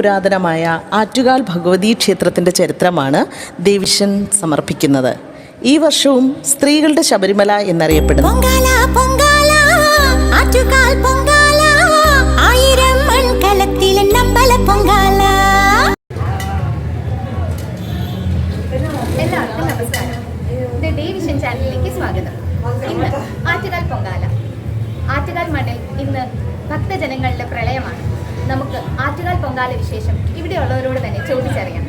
പുരാതനമായ ആറ്റുകാൽ ഭഗവതി ക്ഷേത്രത്തിന്റെ ചരിത്രമാണ് ദേവിഷൻ സമർപ്പിക്കുന്നത്. ഈ വർഷവും സ്ത്രീകളുടെ ശബരിമല എന്നറിയപ്പെടുന്നു. പൊങ്കാല പൊങ്കാല ആറ്റുകാൽ പൊങ്കാല ആയിരം മൺകലത്തിലെ നമ്പല പൊങ്കാല. എല്ലാവർക്കും നമസ്കാരം ഇത് ദേവിഷൻ ചാനലിലേക്ക് സ്വാഗതം. ഇന്ന് ആറ്റുകാൽ പൊങ്കാല. ആറ്റുകാൽ മണ്ണിൽ ഇന്ന് ഭക്തജനങ്ങളുടെ പ്രളയമാണ്. നമുക്ക് ആറ്റുകാൽ പൊങ്കാല വിശേഷം ഇവിടെയുള്ളവരോട് തന്നെ ചോദിച്ചറിയാം.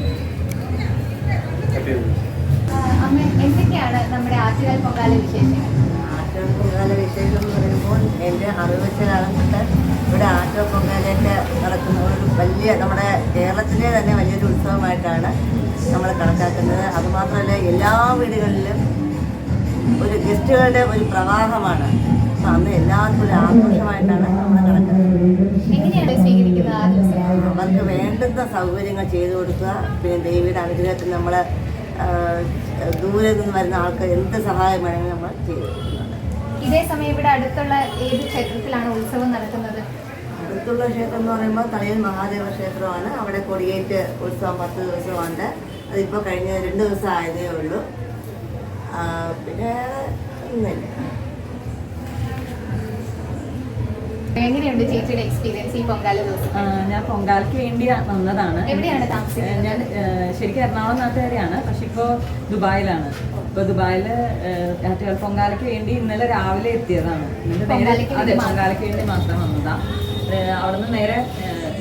അമ്മ എന്തൊക്കെയാണ് നമ്മുടെ ആറ്റുകാൽ പൊങ്കാല വിശേഷങ്ങൾ പൊങ്കാല വിശേഷം എന്ന് പറയുമ്പോൾ എന്റെ അറിവ് വെച്ച ഇവിടെ തൊട്ട് ഇവിടെ ആറ്റപ്പൊങ്കാലയൊക്കെ നടക്കുന്ന ഒരു വലിയ നമ്മുടെ കേരളത്തിലെ തന്നെ വലിയൊരു ഉത്സവമായിട്ടാണ് നമ്മൾ കണക്കാക്കുന്നത്. അതുമാത്രമല്ല എല്ലാ വീടുകളിലും ഒരു ഗസ്റ്റുകളുടെ ഒരു പ്രവാഹമാണ്. അപ്പം അന്ന് എല്ലാവർക്കും ഒരു ആഘോഷമായിട്ടാണ് നമ്മൾ നടക്കുന്നത്. എങ്ങനെയാണ് സ്വീകരിക്കുന്നത് അവർക്ക് വേണ്ടുന്ന സൗകര്യങ്ങൾ ചെയ്തു കൊടുക്കുക. പിന്നെ ദേവിയുടെ അനുഗ്രഹത്തിൽ നമ്മൾ ദൂരെ നിന്ന് വരുന്ന ആൾക്ക് എന്ത് സഹായം വേണമെങ്കിലും നമ്മൾ ചെയ്തു കൊടുക്കുന്നുണ്ട്. ഇതേ സമയം ഇവിടെ അടുത്തുള്ള ഏത് ക്ഷേത്രത്തിലാണ് ഉത്സവം നടക്കുന്നത്? അടുത്തുള്ള ക്ഷേത്രം എന്ന് പറയുമ്പോൾ തലയിൽ മഹാദേവ ക്ഷേത്രമാണ്. അവിടെ കൊടിയേറ്റ് ഉത്സവം പത്ത് ദിവസമുണ്ട്. അതിപ്പോൾ കഴിഞ്ഞ രണ്ട് ദിവസം ആയതേ ഉള്ളൂ. പിന്നെ ഒന്നുമില്ല. എങ്ങനെയുണ്ട് ചേച്ചിയുടെ എക്സ്പീരിയൻസ് ഈ പൊങ്കാല ദിവസം ഞാൻ പൊങ്കാലയ്ക്ക് വേണ്ടി വന്നതാണ്. എവിടെയാണ് താമസിക്കുന്നത്? ഞാൻ ശരിക്കും എറണാകുളം നാട്ടുകാരിയാണ് പക്ഷെ ഇപ്പോൾ ദുബായിലാണ്. ഇപ്പോൾ ദുബായിൽ ആറ്റുകാൽ പൊങ്കാലയ്ക്ക് വേണ്ടി ഇന്നലെ രാവിലെ എത്തിയതാണ്. അതെ പൊങ്കാലയ്ക്ക് വേണ്ടി മാത്രം വന്നതാ. ഏ, അവിടുന്ന് നേരെ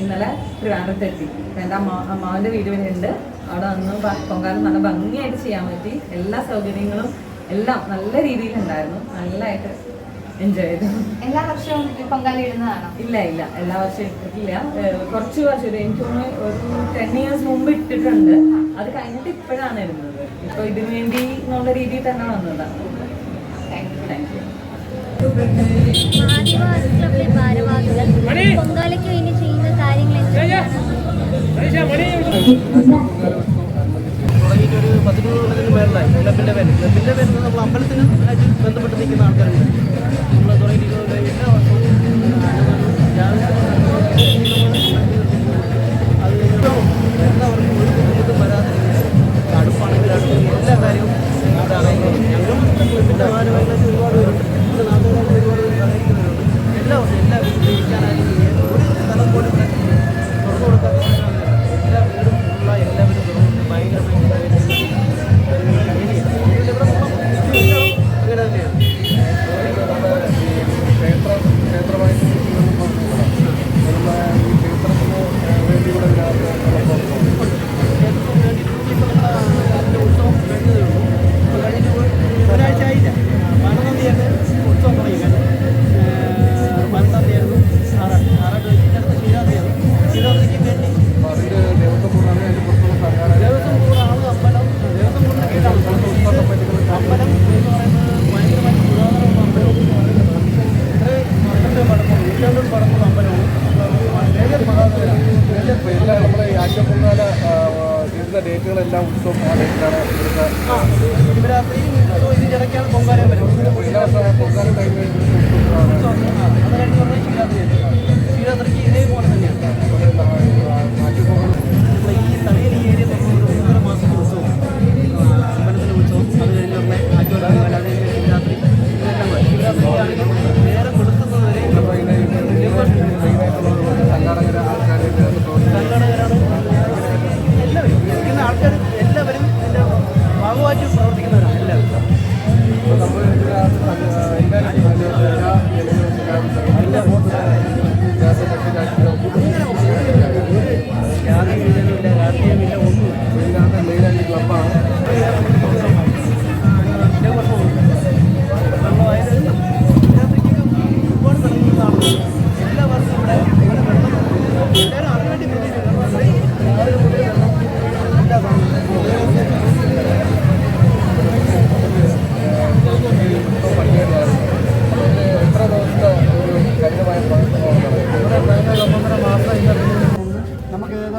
ഇന്നലെ ട്രിവാൻഡ്രത്ത് എത്തി. എന്റെ അമ്മ അമ്മാവിന്റെ വീട് വരെ ഉണ്ട്. അവിടെ വന്ന് പൊങ്കാലം പൊങ്കാല നല്ല ഭംഗിയായിട്ട് ചെയ്യാൻ പറ്റി. എല്ലാ സൗകര്യങ്ങളും എല്ലാം നല്ല രീതിയിലുണ്ടായിരുന്നു. നല്ലതായിട്ട് എൻജോയ് ചെയ്തു. എല്ലാ വർഷവും പങ്കാളിയിടുന്നതാണോ പൊങ്കാല ഇടുന്നതാണോ ഇല്ല ഇല്ല. എല്ലാ വർഷവും ഇട്ടിട്ടില്ല. കുറച്ച് വർഷം ഒരു എനിക്ക് തോന്നുന്നു ഒരു ടെൻ ഇയേഴ്സ് മുമ്പ് ഇട്ടിട്ടുണ്ട്. അത് കഴിഞ്ഞിട്ട് ഇപ്പോഴാണ് ഇടുന്നത്. ഇപ്പൊ ഇതിനു വേണ്ടി എന്നുള്ള രീതിയിൽ തന്നെ വന്നതാണ് താങ്ക് യു ആദിവാസി ക്ലബിലെ ഭാരവാഹികൾ പൊങ്കാലയ്ക്ക് വേണ്ടി ചെയ്യുന്ന കാര്യങ്ങൾ എന്തൊക്കെയാണ് ഒരു പതിനൂറ് പേരിലായി ക്ലബിന്റെ പേര് ക്ലബിന്റെ പേര് നമ്മൾ അമ്പലത്തിന് ആയിട്ട് ബന്ധപ്പെട്ട് നിൽക്കുന്ന ആൾക്കാരുണ്ട് നമ്മൾ തുടങ്ങിയിട്ട് എല്ലാ വർഷവും എല്ലാ കാര്യവും ഒരുപാട് പേരുണ്ട് നമ്മുടെ നാട്ടുകാരായിട്ട് ഒരുപാട് പേര് എല്ലാവരും എല്ലാ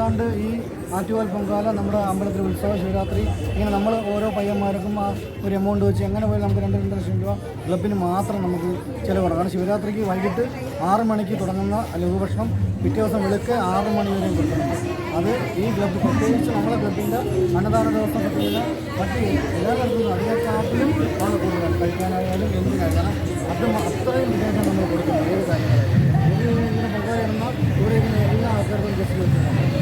ഏതാണ്ട് ഈ ആറ്റുകാൽ പൊങ്കാല നമ്മുടെ അമ്പലത്തിൽ ഉത്സവ ശിവരാത്രി ഇങ്ങനെ നമ്മൾ ഓരോ പയ്യന്മാർക്കും ആ ഒരു എമൗണ്ട് വെച്ച് എങ്ങനെ പോയി നമുക്ക് രണ്ട് രണ്ട് ലക്ഷം രൂപ ക്ലബിന് മാത്രം നമുക്ക് ചിലവാണ് കാരണം ശിവരാത്രിക്ക് വൈകിട്ട് ആറ് മണിക്ക് തുടങ്ങുന്ന ലഘുഭക്ഷണം പിറ്റേ ദിവസം വിളിക്ക് ആറ് മണി വരെയും കൊടുക്കുന്നുണ്ട് അത് ഈ ക്ലബ്ബ് പ്രത്യേകിച്ച് നമ്മളെ ക്ലബിന്റെ അന്നദാന ദിവസം കിട്ടുന്ന മറ്റ് എല്ലാ തരത്തിലും അതിനേക്കാട്ടിലും ആണ് കൂടുതൽ കഴിക്കാനായാലും എന്തിനായാലും അത് അത്രയും വിദേശം നമ്മൾ കൊടുക്കുന്നത് ഏത് കാര്യങ്ങളായാലും. ഇത് ഇങ്ങനെ പൊങ്കാലിടുന്ന ഇവിടെ എല്ലാ ആൾക്കാർക്കും ജസ്റ്റ് വെച്ചിട്ടുണ്ട്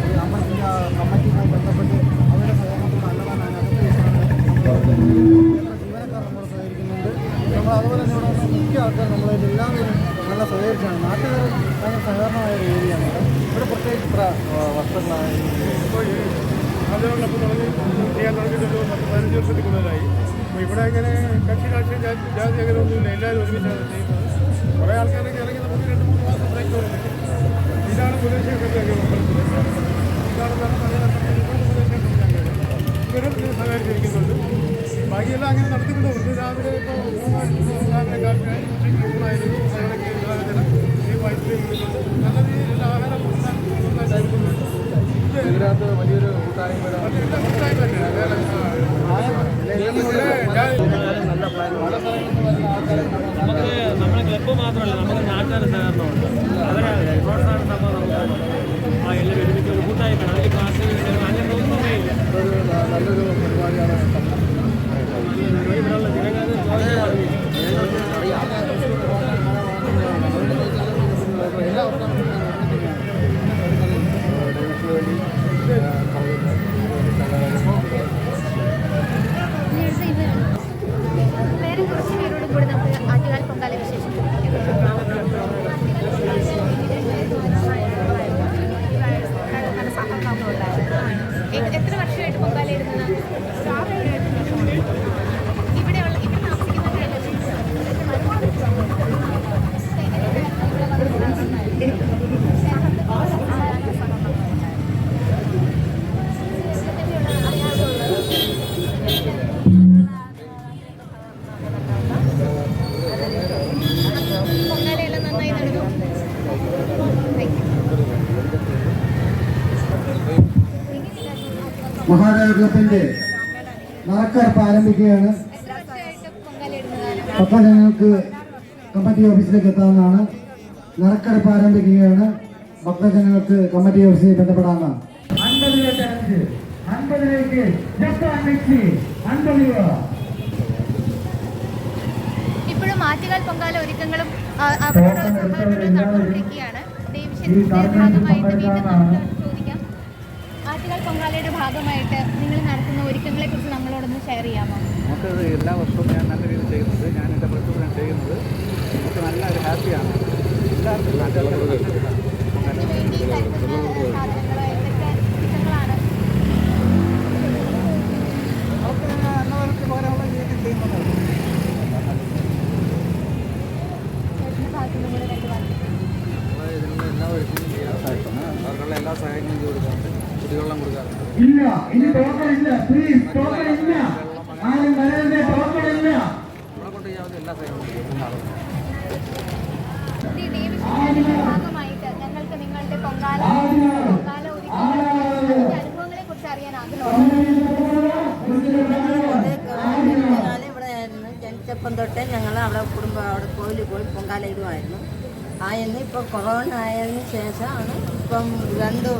ജാതി ജാതി അങ്ങനെ ഒന്നുമില്ല എല്ലാവരും ഒരുമിച്ചാണ് ചെയ്യുന്നത്. കുറേ ആൾക്കാരൊക്കെ ഇറങ്ങി നമുക്ക് രണ്ട് മൂന്ന് മാസം ബ്രേക്ക് കൊടുക്കും ഇതാണ് പുതുശ്ശേരിയൊക്കെ അമ്പലത്തിൽ ഇതാണ് ഇവരും സഹകരിച്ചിരിക്കുന്നുണ്ട്. ബാക്കിയെല്ലാം അങ്ങനെ നടത്തിക്കുന്നുണ്ട് രാവിലെ ഇപ്പോൾ രാവിലെ കാപ്പിയായി ഉച്ചയ്ക്ക് ഊണായിരുന്നു അതിനൊക്കെ വിവാഹത്തിന് ഈ വൈദ്യുതി നല്ല രീതിയിലുള്ള ആഹാരം നന്നായിട്ട് കൊടുക്കുന്നുണ്ട് ഇതിനകത്ത് വലിയൊരു കൂട്ടായ്മ കൂട്ടായ്മ തന്നെയാണ്. നമുക്ക് നമ്മുടെ ക്ലബ്ബ് മാത്രമല്ല നമുക്ക് നാട്ടുകാർ സഹകരണമുണ്ട്. അവരെ പ്രോത്സാഹന സംഭവം. നമുക്ക് ആ എല്ലാവരും ഒരുമിച്ച് ഒരു കൂട്ടായ്മയാണ് അതിൽ കാർഷിക വിഷയം അങ്ങനെ ഒന്നുമേ ഇല്ല ഒരു നല്ലൊരു പരിപാടിയാണ് ഇവിടെയുള്ള ജനങ്ങൾക്ക് ചോദിച്ചു എല്ലാ വർഷവും വേറെ കുറച്ച് പേരോട് കൂടി നമുക്ക് ആറ്റുകാൽ പൊങ്കാല വിശേഷം എത്ര വർഷമായിട്ട് പൊങ്കാല ഇടുന്നത് ഇവിടെയുള്ള ഇവിടെ പൊങ്കാലയെല്ലാം നന്നായി നടന്നു താങ്ക് ക്ലബിന്റെ നറുക്കെടുപ്പ് ആരംഭിക്കുകയാണ്. പപ്പ ഞങ്ങൾക്ക് കമ്മിറ്റി ഓഫീസിലേക്ക് എത്താവുന്നതാണ്. നറുക്കെടുപ്പ് ആരംഭിക്കുകയാണ്. ഭക്തജനങ്ങൾക്ക് കമ്മിറ്റി ഓഫീസിൽ ബന്ധപ്പെടാവുന്നതാണ്. അൻപതിലേക്ക് അഞ്ച് അൻപതിലേക്ക് ജപ്പാൻ മിക്സി അൻപത് രൂപ ഇപ്പോഴും ആറ്റുകാൽ പൊങ്കാല ഒരുക്കങ്ങളും അവരുടെ അവരോടുള്ള സഹകരണങ്ങളും നടന്നുകൊണ്ടിരിക്കുകയാണ്. ദേവിശന്റെ ഭാഗമായിട്ട് വീണ്ടും നമുക്ക് ചോദിക്കാം പൊങ്കാലയുടെ ഭാഗമായിട്ട് നിങ്ങൾ നടത്തുന്ന ഒരുക്കങ്ങളെ കുറിച്ച് നമ്മളോടൊന്ന് ഷെയർ ചെയ്യാമോ? നമുക്കത് എല്ലാ വർഷവും ഞാൻ നല്ല രീതിയിൽ ചെയ്യുന്നത് ഞാൻ എന്റെ പ്രശ്നത്തിലാണ് ചെയ്യുന്നത് നമുക്ക് നല്ല ഒരു ഹാപ്പിയാണ്. അവർക്ക് പകരമുള്ള രീതിയിൽ ചെയ്യുന്നതാണ് ചേട്ടന്റെ ഭാഗത്തു നിന്ന് കൂടെ രണ്ട് വാക്ക് നമ്മൾ ഇതിനുള്ള എല്ലാവർക്കും ചെയ്യാറുണ്ട് അവർക്കുള്ള എല്ലാ സഹായങ്ങളും ചെയ്ത് ഇല്ല ഇനി ടോക്കണില്ല ഇല്ല ആരും വരേണ്ട ഇല്ല. ഭാഗമായിട്ട് ഞങ്ങൾക്ക് നിങ്ങളുടെ പൊങ്കാല പൊങ്കാല ഒരുക്കങ്ങൾ അനുഭവങ്ങളെ കുറിച്ച് അറിയാൻ ആയിരുന്നു ജനിച്ചപ്പം തൊട്ടേ ഞങ്ങൾ അവിടെ കുടുംബം അവിടെ കോവിലിൽ പോയി പൊങ്കാല ഇടുമായിരുന്നു ആയെന്ന് ഇപ്പം കൊറോണ ആയതിനു ശേഷമാണ് ഇപ്പം രണ്ട്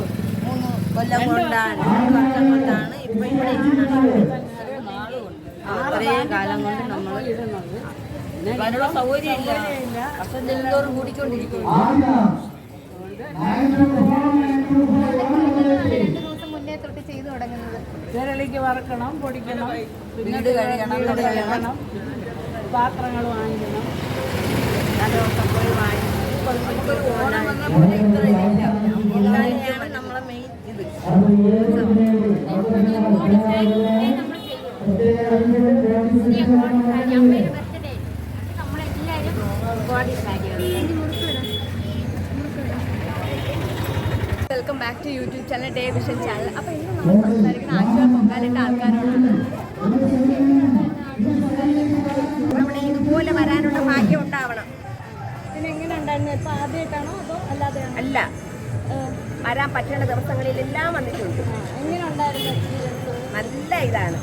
മൂന്ന് കൊല്ലം കൊണ്ടാണ് കൊല്ലം വർഷം കൊണ്ടാണ് ഇപ്പം ഇവിടെ അത്രയും കാലം കൊണ്ട് നമ്മൾ അതിനുള്ള സൗകര്യം ഇല്ല വർഷം ചെല്ലുന്തോറും കൂടിക്കൊണ്ടിരിക്കും രണ്ട് ദിവസം മുന്നേ തൊട്ട് ചെയ്തു തുടങ്ങുന്നത് വിരളിക്ക് വറക്കണം പൊടിക്കണം വീട് കഴിയണം വീട് കഴിയണം പാത്രങ്ങൾ വാങ്ങിക്കണം രണ്ട് ദിവസം പോയി വാങ്ങി നമുക്കൊരു ഓണം വന്നപ്പോൾ ഇത്ര ഇതില്ല നമ്മൾ welcome back to YouTube channel Day Vision channel അപ്പോൾ ഇന്ന് നമ്മൾ സംസാരിക്കുന്ന ആറ്റുകാൽ പൊങ്കാലിട്ട ആൾക്കാരോടാണ്. നമ്മുടെ ഇതുപോലെ വരാനുള്ള ഭാഗ്യം ഉണ്ടാവണം. പിന്നെ എങ്ങനെ ഉണ്ടായിരുന്നു? ഇപ്പൊ ആദ്യമായിട്ടാണോ അതോ അല്ലാതെയാണോ? അല്ല. വരാൻ പറ്റുന്ന ദിവസങ്ങളിലെല്ലാം വന്നിട്ടുണ്ട്. നല്ല ഇതാണ്.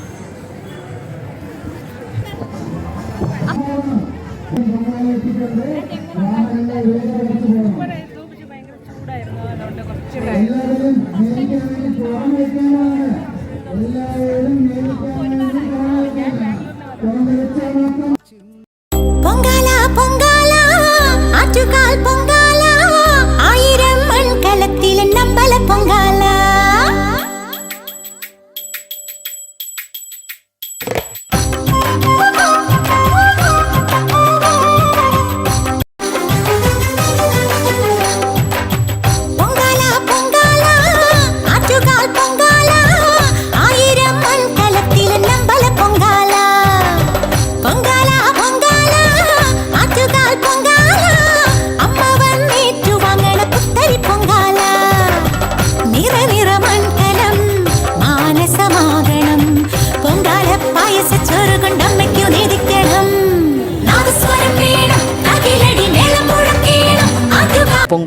പൊങ്കാല പൊങ്കാല.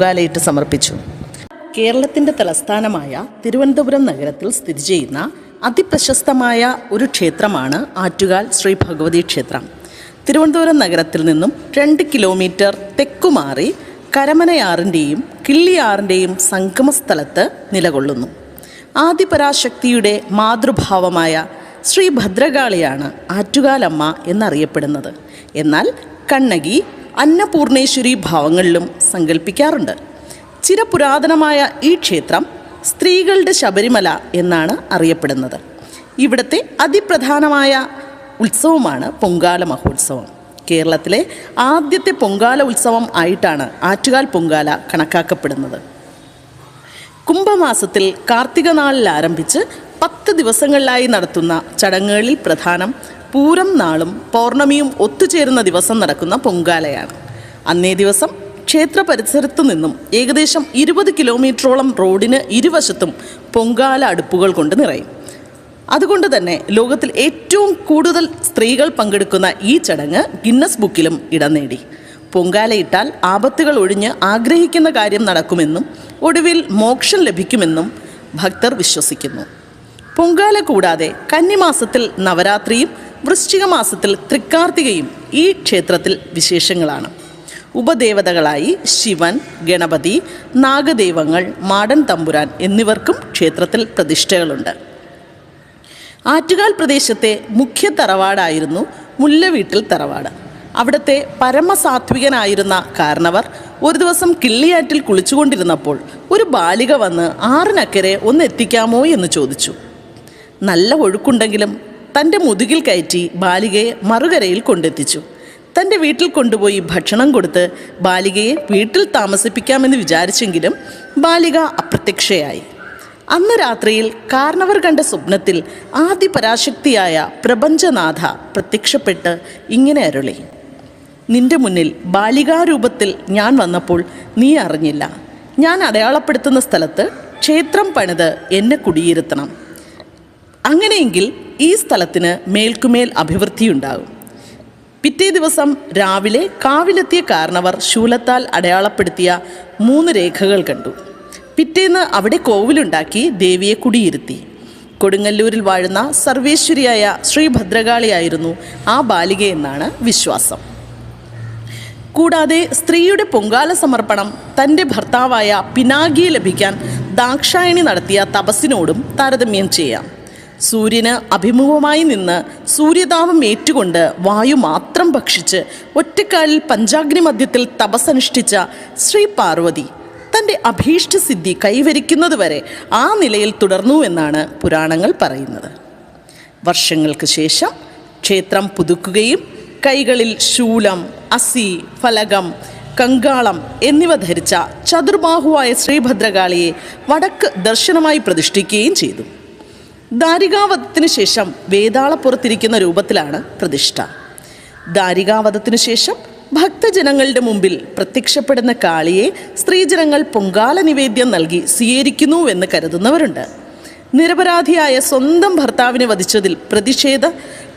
പൊങ്കാലയിട്ട് സമർപ്പിച്ചു. കേരളത്തിന്റെ തലസ്ഥാനമായ തിരുവനന്തപുരം നഗരത്തിൽ സ്ഥിതി ചെയ്യുന്ന അതിപ്രശസ്തമായ ഒരു ക്ഷേത്രമാണ് ആറ്റുകാൽ ശ്രീ ഭഗവതി ക്ഷേത്രം. തിരുവനന്തപുരം നഗരത്തിൽ നിന്നും രണ്ട് കിലോമീറ്റർ തെക്കുമാറി കരമനയാറിന്റെയും കിള്ളിയാറിന്റെയും സംഗമസ്ഥലത്ത് നിലകൊള്ളുന്നു. ആദിപരാശക്തിയുടെ മാതൃഭാവമായ ശ്രീ ഭദ്രകാളിയാണ് ആറ്റുകാലമ്മ എന്നറിയപ്പെടുന്നത്. എന്നാൽ കണ്ണകി അന്നപൂർണേശ്വരി ഭാവങ്ങളിലും സങ്കല്പിക്കാറുണ്ട് ചിരപുരാതനമായ ഈ ക്ഷേത്രം സ്ത്രീകളുടെ ശബരിമല എന്നാണ് അറിയപ്പെടുന്നത്. ഇവിടുത്തെ അതിപ്രധാനമായ ഉത്സവമാണ് പൊങ്കാല മഹോത്സവം. കേരളത്തിലെ ആദ്യത്തെ പൊങ്കാല ഉത്സവം ആയിട്ടാണ് ആറ്റുകാൽ പൊങ്കാല കണക്കാക്കപ്പെടുന്നത്. കുംഭമാസത്തിൽ കാർത്തിക നാളിൽ ആരംഭിച്ച് പത്ത് ദിവസങ്ങളിലായി നടത്തുന്ന ചടങ്ങുകളിൽ പ്രധാനം പൂരം നാളും പൗർണമിയും ഒത്തുചേരുന്ന ദിവസം നടക്കുന്ന പൊങ്കാലയാണ്. അന്നേ ദിവസം ക്ഷേത്ര പരിസരത്തു നിന്നും ഏകദേശം ഇരുപത് കിലോമീറ്ററോളം റോഡിന് ഇരുവശത്തും പൊങ്കാല അടുപ്പുകൾ കൊണ്ട് നിറയും. അതുകൊണ്ട് തന്നെ ലോകത്തിൽ ഏറ്റവും കൂടുതൽ സ്ത്രീകൾ പങ്കെടുക്കുന്ന ഈ ചടങ്ങ് ഗിന്നസ് ബുക്കിലും ഇടം നേടി. പൊങ്കാലയിട്ടാൽ ആപത്തുകൾ ഒഴിഞ്ഞ് ആഗ്രഹിക്കുന്ന കാര്യം നടക്കുമെന്നും ഒടുവിൽ മോക്ഷം ലഭിക്കുമെന്നും ഭക്തർ വിശ്വസിക്കുന്നു. പൊങ്കാല കൂടാതെ കന്നിമാസത്തിൽ നവരാത്രിയും വൃശ്ചിക മാസത്തിൽ തൃക്കാർത്തികയും ഈ ക്ഷേത്രത്തിൽ വിശേഷങ്ങളാണ്. ഉപദേവതകളായി ശിവൻ ഗണപതി നാഗദൈവങ്ങൾ മാടൻ തമ്പുരാൻ എന്നിവർക്കും ക്ഷേത്രത്തിൽ പ്രതിഷ്ഠകളുണ്ട്. ആറ്റുകാൽ പ്രദേശത്തെ മുഖ്യ തറവാടായിരുന്നു മുല്ലവീട്ടിൽ തറവാട്. അവിടുത്തെ പരമസാത്വികനായിരുന്ന കാരണവർ ഒരു ദിവസം കിള്ളിയാറ്റിൽ കുളിച്ചുകൊണ്ടിരുന്നപ്പോൾ ഒരു ബാലിക വന്ന് ആറിനക്കരെ ഒന്ന് എത്തിക്കാമോ എന്ന് ചോദിച്ചു. നല്ല ഒഴുക്കുണ്ടെങ്കിലും തന്റെ മുതുകിൽ കയറ്റി ബാലികയെ മറുകരയിൽ കൊണ്ടെത്തിച്ചു. തന്റെ വീട്ടിൽ കൊണ്ടുപോയി ഭക്ഷണം കൊടുത്ത് ബാലികയെ വീട്ടിൽ താമസിപ്പിക്കാമെന്ന് വിചാരിച്ചെങ്കിലും ബാലിക അപ്രത്യക്ഷയായി. അന്ന് രാത്രിയിൽ കാരണവർ കണ്ട സ്വപ്നത്തിൽ ആദ്യ പരാശക്തിയായ പ്രപഞ്ചനാഥ പ്രത്യക്ഷപ്പെട്ട് ഇങ്ങനെ അരുളി. നിന്റെ മുന്നിൽ ബാലികാരൂപത്തിൽ ഞാൻ വന്നപ്പോൾ നീ അറിഞ്ഞില്ല. ഞാൻ അടയാളപ്പെടുത്തുന്ന സ്ഥലത്ത് ക്ഷേത്രം പണിത് എന്നെ കുടിയിരുത്തണം. അങ്ങനെയെങ്കിൽ ഈ സ്ഥലത്തിന് മേൽക്കുമേൽ അഭിവൃദ്ധിയുണ്ടാകും. പിറ്റേ ദിവസം രാവിലെ കാവിലെത്തിയ കാരണവർ ശൂലത്താൽ അടയാളപ്പെടുത്തിയ മൂന്ന് രേഖകൾ കണ്ടു. പിറ്റേന്ന് അവിടെ കോവിലുണ്ടാക്കി ദേവിയെ കുടിയിരുത്തി. കൊടുങ്ങല്ലൂരിൽ വാഴുന്ന സർവേശ്വരിയായ ശ്രീ ഭദ്രകാളിയായിരുന്നു ആ ബാലികയെന്നാണ് വിശ്വാസം. കൂടാതെ സ്ത്രീയുടെ പൊങ്കാല സമർപ്പണം തന്റെ ഭർത്താവായ പിനാകിയെ ലഭിക്കാൻ ദാക്ഷായണി നടത്തിയ തപസ്സിനോടും താരതമ്യം ചെയ്യാം. സൂര്യന് അഭിമുഖമായി നിന്ന് സൂര്യതാപം ഏറ്റുകൊണ്ട് വായു മാത്രം ഭക്ഷിച്ച് ഒറ്റക്കാലിൽ പഞ്ചാഗ്നി മധ്യത്തിൽ തപസ്സനുഷ്ഠിച്ച ശ്രീ പാർവതി തന്റെ അഭീഷ്ടസിദ്ധി കൈവരിക്കുന്നതുവരെ ആ നിലയിൽ തുടർന്നു എന്നാണ് പുരാണങ്ങൾ പറയുന്നത്. വർഷങ്ങൾക്ക് ശേഷം ക്ഷേത്രം പുതുക്കുകയും കൈകളിൽ ശൂലം അസി ഫലകം കങ്കാളം എന്നിവ ധരിച്ച ചതുർബാഹുവായ ശ്രീഭദ്രകാളിയെ വടക്ക് ദർശനമായി പ്രതിഷ്ഠിക്കുകയും ചെയ്തു. ദാരികാവധത്തിനു ശേഷം വേതാളപ്പുറത്തിരിക്കുന്ന രൂപത്തിലാണ് പ്രതിഷ്ഠ. ദാരികാവധത്തിനു ശേഷം ഭക്തജനങ്ങളുടെ മുമ്പിൽ പ്രത്യക്ഷപ്പെടുന്ന കാളിയെ സ്ത്രീജനങ്ങൾ പൊങ്കാല നിവേദ്യം നൽകി സ്വീകരിക്കുന്നുവെന്ന് കരുതുന്നവരുണ്ട്. നിരപരാധിയായ സ്വന്തം ഭർത്താവിനെ വധിച്ചതിൽ പ്രതിഷേധ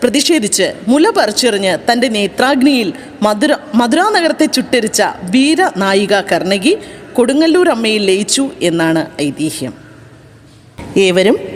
പ്രതിഷേധിച്ച് മുല പറിച്ചെറിഞ്ഞ് തന്റെ നേത്രാഗ്നിയിൽ മധുര മധുരാ നഗരത്തെ ചുട്ടരിച്ച വീരനായിക കർണകി കൊടുങ്ങല്ലൂർ അമ്മയിൽ ലയിച്ചു എന്നാണ് ഐതിഹ്യം. ഏവരും